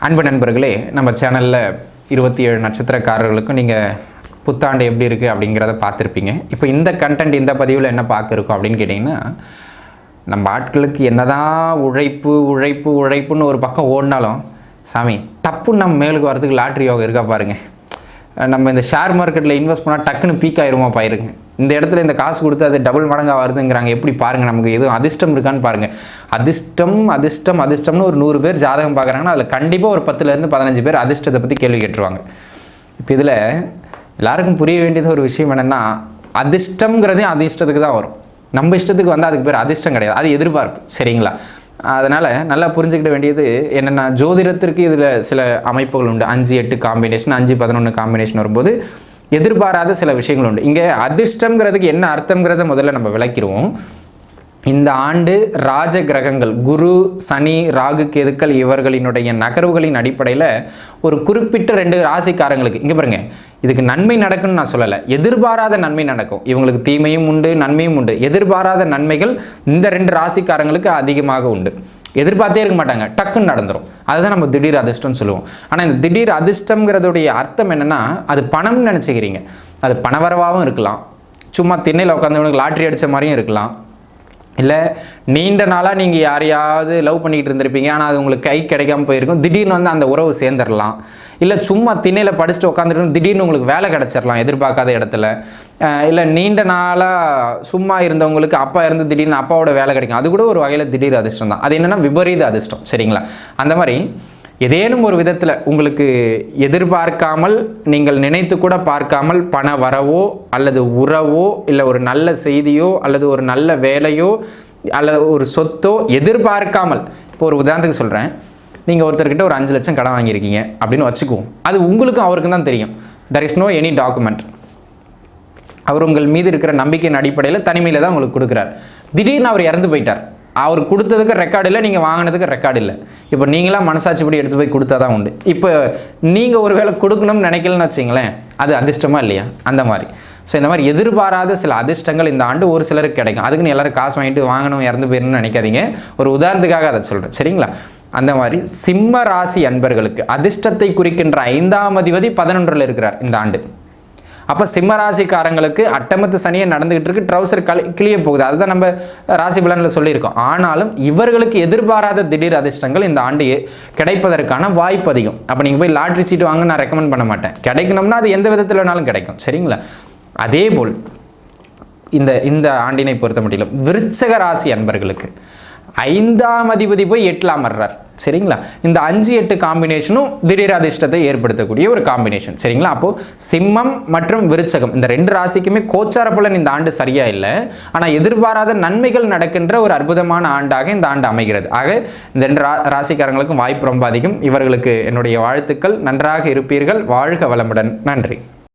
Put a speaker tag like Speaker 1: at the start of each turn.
Speaker 1: அன்பு நண்பர்களே நம்ம சேனலில் இருபத்தி ஏழு நட்சத்திரக்காரர்களுக்கும் நீங்கள் புத்தாண்டு எப்படி இருக்குது அப்படிங்கிறத பார்த்துருப்பீங்க. இப்போ இந்த கண்டென்ட் இந்த பதிவில் என்ன பார்க்குறோம் அப்படின்னு கேட்டிங்கன்னா நம்ம ஆட்களுக்கு என்னதான் உழைப்பு உழைப்பு உழைப்புன்னு ஒரு பக்கம் ஓடினாலும் சாமி டப்புன்னு நம்ம மேலுக்கு வரதுக்கு லாட்ரி யோகம் இருக்கா பாருங்கள் நம்ம இந்த ஷேர் மார்க்கெட்டில் இன்வெஸ்ட் பண்ணால் டக்குன்னு பீக் ஆயிருமா பாயிருங்க இந்த இடத்துல இந்த காசு கொடுத்து அது டபுள் மடங்காக வருதுங்கிறாங்க. எப்படி பாருங்கள் நமக்கு? எதுவும் அதிர்ஷ்டம் இருக்கான்னு பாருங்கள் அதிர்ஷ்டம் அதிர்ஷ்டம் அதிர்ஷ்டம்னு ஒரு நூறு பேர் ஜாதகம் பார்க்குறாங்கன்னா அதில் கண்டிப்பாக ஒரு பத்துலேருந்து பதினஞ்சு பேர் அதிர்ஷ்டத்தை பற்றி கேள்வி கேட்டுருவாங்க. இப்போ இதில் எல்லாருக்கும் புரிய வேண்டியது ஒரு விஷயம் என்னென்னா அதிர்ஷ்டங்கிறதையும் அதிர்ஷ்டத்துக்கு தான் வரும். நம்ம இஷ்டத்துக்கு வந்து அதுக்கு பேர் அதிர்ஷ்டம் கிடையாது. அது எதிர்பார்ப்பு. சரிங்களா? அதனால் நல்லா புரிஞ்சுக்கிட வேண்டியது என்னென்னா ஜோதிடத்திற்கு இதில் சில அமைப்புகள் உண்டு. அஞ்சு எட்டு காம்பினேஷன் அஞ்சு பதினொன்று காம்பினேஷன் வரும்போது எதிர்பாராத சில விஷயங்கள் உண்டு இங்கே அதிர்ஷ்டங்கிறதுக்கு என்ன அர்த்தங்கிறத முதல்ல நம்ம விளக்கிடுவோம். இந்த ஆண்டு ராஜ கிரகங்கள் குரு சனி ராகு கேதுக்கள் இவர்களினுடைய நகர்வுகளின் அடிப்படையில் ஒரு குறிப்பிட்ட ரெண்டு ராசிக்காரங்களுக்கு இங்கே பாருங்க இதுக்கு நன்மை நடக்கும்னு நான் சொல்லலை. எதிர்பாராத நன்மை நடக்கும். இவங்களுக்கு தீமையும் உண்டு நன்மையும் உண்டு. எதிர்பாராத நன்மைகள் இந்த ரெண்டு ராசிக்காரங்களுக்கு அதிகமாக உண்டு. எதிர்பார்த்தே இருக்க மாட்டாங்க. டக்குன்னு நடந்துடும் அதுதான் நம்ம திடீர் அதிர்ஷ்டம்னு சொல்லுவோம். ஆனால் இந்த திடீர் அதிர்ஷ்டங்கிறதுடைய அர்த்தம் என்னென்னா அது பணம்னு நினச்சிக்கிறீங்க. அது பணவரவாகவும் இருக்கலாம். சும்மா திண்ணையில் உட்காந்தவனுக்கு லாட்ரி அடித்த மாதிரியும் இருக்கலாம். இல்லை நீண்ட நாளாக நீங்கள் யாரையாவது லவ் பண்ணிகிட்டு இருந்திருப்பீங்க. ஆனால் அது உங்களுக்கு கை கிடைக்காம போயிருக்கும். திடீர்னு வந்து அந்த உறவு சேர்ந்துடலாம் இல்லை சும்மா திண்ணையில் படிச்சுட்டு உட்காந்துட்டு திடீர்னு உங்களுக்கு வேலை கிடச்சிடலாம் எதிர்பார்க்காத இடத்துல. இல்லை நீண்ட நாளாக சும்மா இருந்தவங்களுக்கு அப்பா இருந்து திடீர்னு அப்பாவோட வேலை கிடைக்கும். அது கூட ஒரு வகையில் திடீர் அதிர்ஷ்டம் தான். அது என்னென்னா விபரீத அதிர்ஷ்டம். சரிங்களா? அந்த மாதிரி ஏதேனும் ஒரு விதத்தில் உங்களுக்கு எதிர்பார்க்காமல் நீங்கள் நினைத்து கூட பார்க்காமல் பண வரவோ அல்லது உறவோ இல்லை ஒரு நல்ல செய்தியோ அல்லது ஒரு நல்ல வேலையோ அல்லது ஒரு சொத்தோ எதிர்பார்க்காமல் இப்போ ஒரு உதாரணத்துக்கு சொல்கிறேன் நீங்கள் ஒருத்தர்கிட்ட ஒரு அஞ்சு லட்சம் கடன் வாங்கியிருக்கீங்க அப்படின்னு வச்சுக்குவோம். அது உங்களுக்கும் அவருக்கும் தான் தெரியும். There is no any document அவர் உங்கள் மீது இருக்கிற நம்பிக்கையின் அடிப்படையில் தனிமையில் தான் உங்களுக்கு கொடுக்குறார். திடீர்னு அவர் இறந்து போயிட்டார். அவர் கொடுத்ததுக்கு ரெக்கார்டு இல்லை நீங்கள் வாங்கினதுக்கு ரெக்கார்டு இல்லை. இப்போ நீங்களாம் மனசாட்சிப்படி எடுத்து போய் கொடுத்தா தான் உண்டு. இப்போ நீங்கள் ஒரு வேளை கொடுக்கணும்னு நினைக்கலன்னு வச்சிங்களேன் அது அதிர்ஷ்டமாக இல்லையா? அந்த மாதிரி. ஸோ இந்த மாதிரி எதிர்பாராத சில அதிர்ஷ்டங்கள் இந்த ஆண்டு ஒரு சிலருக்கு கிடைக்கும். அதுக்குன்னு எல்லோரும் காசு வாங்கிட்டு வாங்கணும் இறந்து போயிடணும்னு நினைக்காதீங்க. ஒரு உதாரணத்துக்காக அதை சொல்கிறேன் சரிங்களா? அந்த மாதிரி சிம்ம ராசி அன்பர்களுக்கு அதிர்ஷ்டத்தை குறிக்கின்ற ஐந்தாம் அதிபதி பதினொன்றில் இருக்கிறார் இந்த ஆண்டு. அப்போ சிம்ம ராசிக்காரங்களுக்கு அட்டமத்து சனியை நடந்துகிட்டு இருக்கு. ட்ரௌசர் களி கிளிய போகுது. அதுதான் நம்ம ராசி பலனில் சொல்லியிருக்கோம். ஆனாலும் இவர்களுக்கு எதிர்பாராத திடீர் அதிர்ஷ்டங்கள் இந்த ஆண்டு கிடைப்பதற்கான வாய்ப்பு அதிகம். அப்போ நீங்கள் போய் லாட்ரி சீட்டு வாங்க நான் ரெக்கமெண்ட் பண்ண மாட்டேன். கிடைக்கணும்னா அது எந்த விதத்தில் வேணாலும் கிடைக்கும். சரிங்களா? அதே போல் இந்த இந்த ஆண்டினை பொறுத்த முடியல விருச்சக ராசி அன்பர்களுக்கு ஐந்தாம் அதிபதி போய் எட்டில் அமர்றார். சரிங்களா? இந்த அஞ்சு எட்டு காம்பினேஷனும் திடீர் அதிர்ஷ்டத்தை ஏற்படுத்தக்கூடிய ஒரு காம்பினேஷன் சரிங்களா? அப்போது சிம்மம் மற்றும் விருச்சகம் இந்த ரெண்டு ராசிக்குமே கோச்சார பலன் இந்த ஆண்டு சரியா இல்லை. ஆனால் எதிர்பாராத நன்மைகள் நடக்கின்ற ஒரு அற்புதமான ஆண்டாக இந்த ஆண்டு அமைகிறது. ஆக இந்த ரெண்டு ரா ராசிக்காரங்களுக்கும் வாய்ப்பு ரொம்ப அதிகம். இவர்களுக்கு என்னுடைய வாழ்த்துக்கள். நன்றாக இருப்பீர்கள். வாழ்க வளமுடன். நன்றி.